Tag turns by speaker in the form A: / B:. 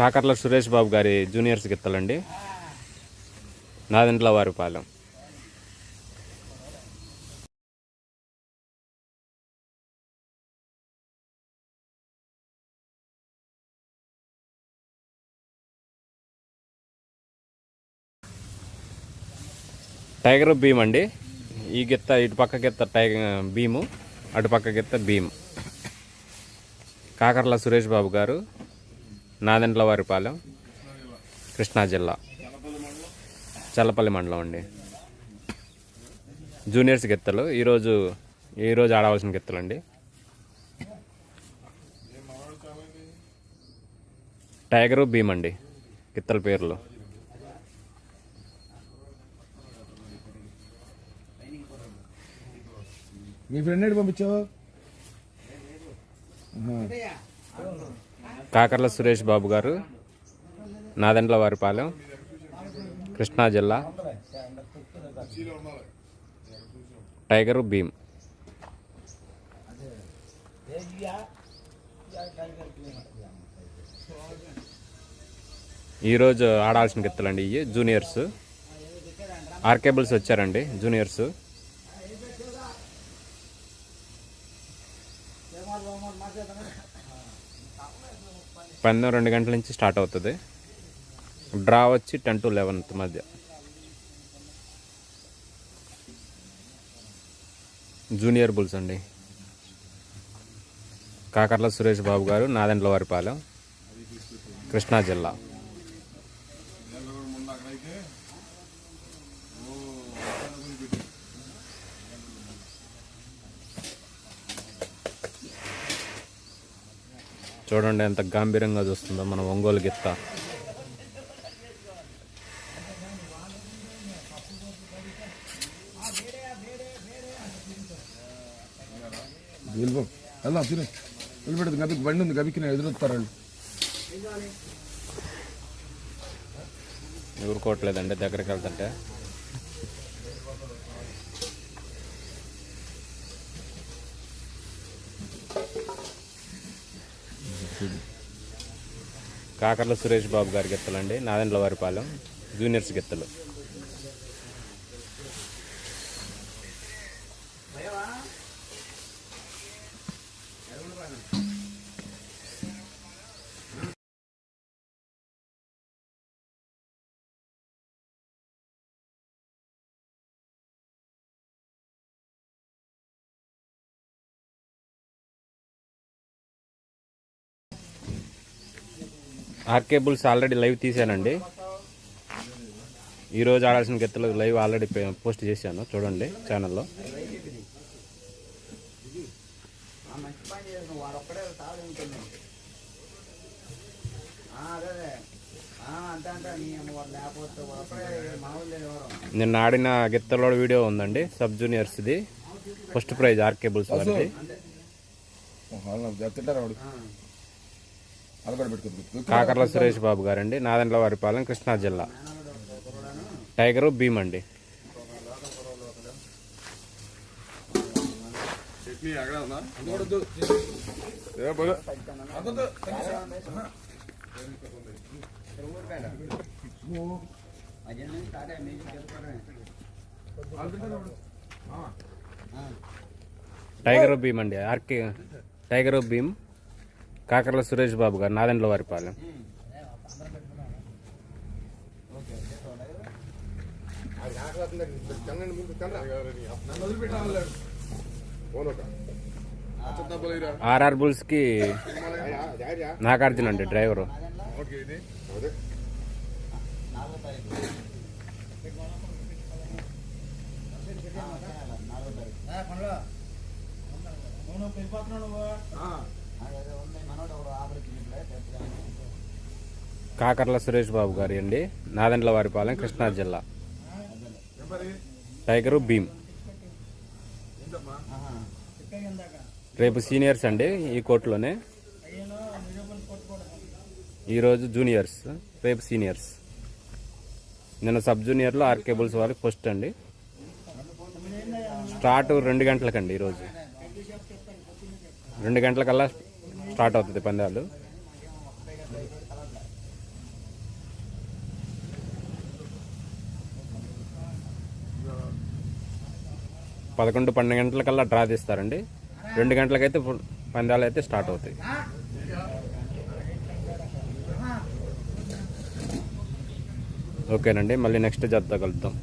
A: కాకర్ల సురేష్ బాబు గారి జూనియర్స్ గిత్తలండి. నాదింట్ల వారిపాలెం టైగర్ భీమ్ అండి. ఈ గిత్త ఇటు పక్క గిత్త టైగర్ భీము అటు పక్క గిత్త భీమ్. కాకర్ల సురేష్ బాబు గారు. నాదెంట్ల వారిపాలెం కృష్ణా జిల్లా. చల్లపల్లి మండలం అండి. జూనియర్స్ గిత్తలు. ఈరోజు ఈరోజు ఆడవలసిన గిత్తలు అండి టైగరు భీమ్ అండి గిత్తల పేర్లు.
B: మీ ఫ్రెండ్ పంపించావు?
A: కాకర్ల సురేష్ బాబు గారు నాదెండ్ల వారిపాలెం కృష్ణా జిల్లా టైగరు భీమ్. ఈరోజు ఆడాల్సిన గిత్తలండి ఇవి జూనియర్స్. ఆర్కేబుల్స్ వచ్చారండి జూనియర్స్. పందెం రెండు గంటల నుంచి స్టార్ట్ అవుతుంది. డ్రా వచ్చి టెన్ టు లెవెన్త్ మధ్య. జూనియర్ బుల్స్ అండి. కాకర్ల సురేష్ బాబు గారు నాదెండ్ల వారిపాలెం కృష్ణా జిల్లా. చూడండి ఎంత గాంభీర్యంగా చూస్తుందో మన ఒంగోలు గిత్త.
B: తిను. వెళ్ళిపెడదు గబికి బండి ఉంది గబికి నేను ఎదురొస్తారు వాళ్ళు.
A: ఊరుకోవట్లేదండి దగ్గరికి వెళ్తుంటే. కాకర్ల సురేష్ బాబు గారి గిత్తలండి. నాదెండ్ల వారిపాలెం. జూనియర్స్ గిత్తలు. R K Bulls already live తీశానండి. ఈరోజు ఆడాల్సిన గెత్తలు లైవ్ ఆల్రెడీ పోస్ట్ చేశాను. చూడండి ఛానల్లో. నిన్న ఆడిన గిత్తలో వీడియో ఉందండి. సబ్ జూనియర్స్ది. ఫస్ట్ ప్రైజ్ ఆర్కేబుల్స్ వారిది. కాకర్ల సురేష్ బాబు గారండి నాదండ్ల వారిపాలెం కృష్ణా జిల్లా. టైగరు భీమ్ అండి. టైగర్ భీమ్ అండి RK tiger Bheem. Kakarla Suresh Babu garu Nadendla Varipalem. RR బుల్స్కి Nagarjuna అండి డ్రైవరు. కాకర్ల సురేష్ బాబు గారి అండి. నాదెండ్ల వారిపాలెం కృష్ణా జిల్లా. టైగరు భీమ్. రేపు సీనియర్స్ అండి ఈ కోర్టులోనే. ఈరోజు జూనియర్స్ రేపు సీనియర్స్. నిన్న సబ్ జూనియర్లో ఆర్కేబుల్స్ వారికి ఫస్ట్ అండి. స్టార్ట్ రెండు గంటలకండి ఈరోజు రెండు గంటలకల్లా స్టార్ట్ అవుతుంది పందాలు. పదకొండు పన్నెండు గంటలకల్లా డ్రా తీస్తారండి. రెండు గంటలకైతే పందాలు అయితే స్టార్ట్ అవుతాయి. ఓకేనండి మళ్ళీ నెక్స్ట్ జత కలుద్దాం.